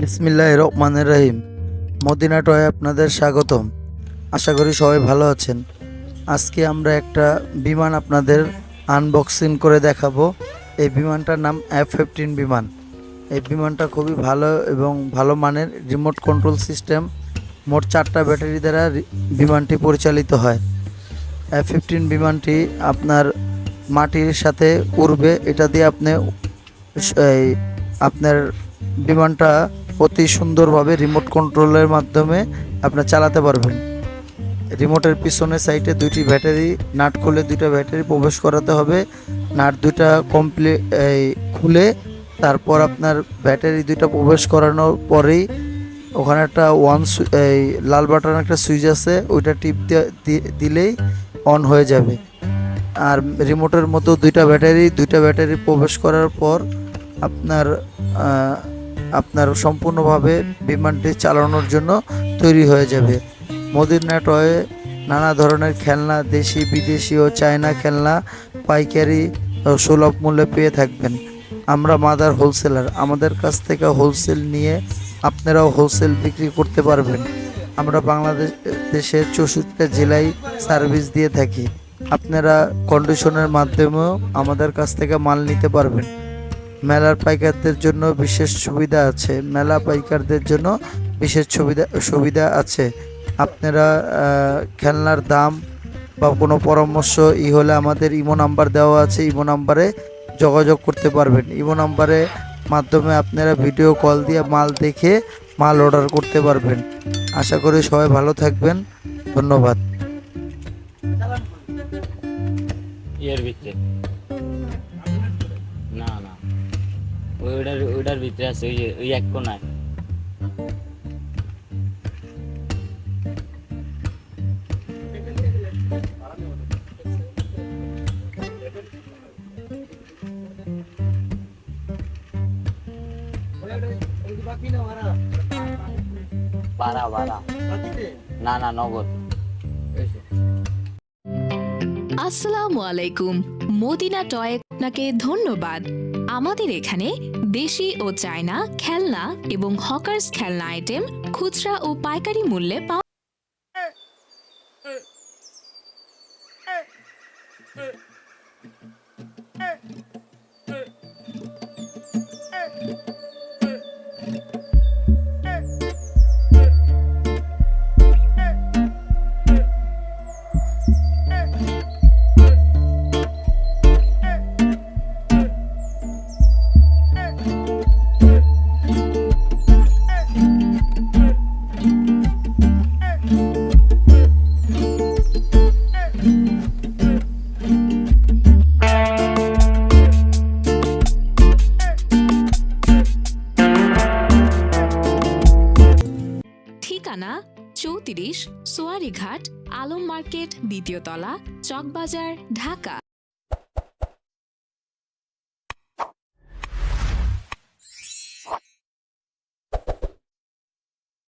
বিসমিল্লাহ রহমানের রহিম। মদিনা টয়ে আপনাদের স্বাগতম। আশা করি সবাই ভালো আছেন। আজকে আমরা একটা বিমান আপনাদের আনবক্সিং করে দেখাবো। এই বিমানটার নাম এফ ফিফটিন বিমান। এই বিমানটা খুবই ভালো এবং ভালো মানের রিমোট কন্ট্রোল সিস্টেম মোট চারটা ব্যাটারি দ্বারা বিমানটি পরিচালিত হয়। এফ ফিফটিন বিমানটি আপনার মাটির সাথে উড়বে। এটা দিয়ে আপনি আপনার বিমানটা অতি সুন্দরভাবে রিমোট কন্ট্রোলের মাধ্যমে আপনার চালাতে পারবেন। রিমোটের পিছনে সাইডে দুইটি ব্যাটারি নাট খুলে দুইটা ব্যাটারি প্রবেশ করাতে হবে। নাট দুইটা কমপ্লিট এই খুলে তারপর আপনার ব্যাটারি দুইটা প্রবেশ করানোর পরেই ওখানে একটা ওয়ান এই লাল বাটন একটা সুইচ আছে, ওইটা টিপ দিলেই অন হয়ে যাবে। আর রিমোটের মতো দুইটা ব্যাটারি দুইটা ব্যাটারি প্রবেশ করার পর আপনার আপনার সম্পূর্ণভাবে বিমানটি চালানোর জন্য তৈরি হয়ে যাবে। মদিনা টয়ে নানা ধরনের খেলনা, দেশি, বিদেশি ও চায়না খেলনা, পাইকারি সুলভ মূল্যে পেয়ে থাকবেন। আমরা মাদার হোলসেলার, আমাদের কাছ থেকে হোলসেল নিয়ে আপনারাও হোলসেল বিক্রি করতে পারবেন। আমরা বাংলাদেশ দেশের চৌষট্টি জেলায় সার্ভিস দিয়ে থাকি। আপনারা কন্ডিশনের মাধ্যমেও আমাদের কাছ থেকে মাল নিতে পারবেন। মেলার পাইকারদের জন্য বিশেষ সুবিধা আছে। মেলা পাইকারদের জন্য বিশেষ সুবিধা সুবিধা আছে। আপনারা খেলনার দাম বা কোনো পরামর্শ ই হলে আমাদের ইমো নাম্বার দেওয়া আছে। ইমো নাম্বারে যোগাযোগ করতে পারবেন। ইমো নাম্বারে মাধ্যমে আপনারা ভিডিও কল দিয়ে মাল দেখে মাল অর্ডার করতে পারবেন। আশা করি সবাই ভালো থাকবেন। ধন্যবাদ। ইয়ের ভিতরে। না না। ওইটার ওইটার ভিতরে আছে ওই ওই এক কোনায়। বাড়া না না নগদ আসসালামু আলাইকুম মদিনা টয় আপনাকে ধন্যবাদ। আমাদের এখানে দেশি ও চায়না খেলনা এবং হকার্স খেলনা আইটেম, খুচরা ও পাইকারি মূল্যে পাওয়া ঠিকানা চৌত্রিশ সোয়ারিঘাট আলম মার্কেট দ্বিতীয়তলা চকবাজার ঢাকা।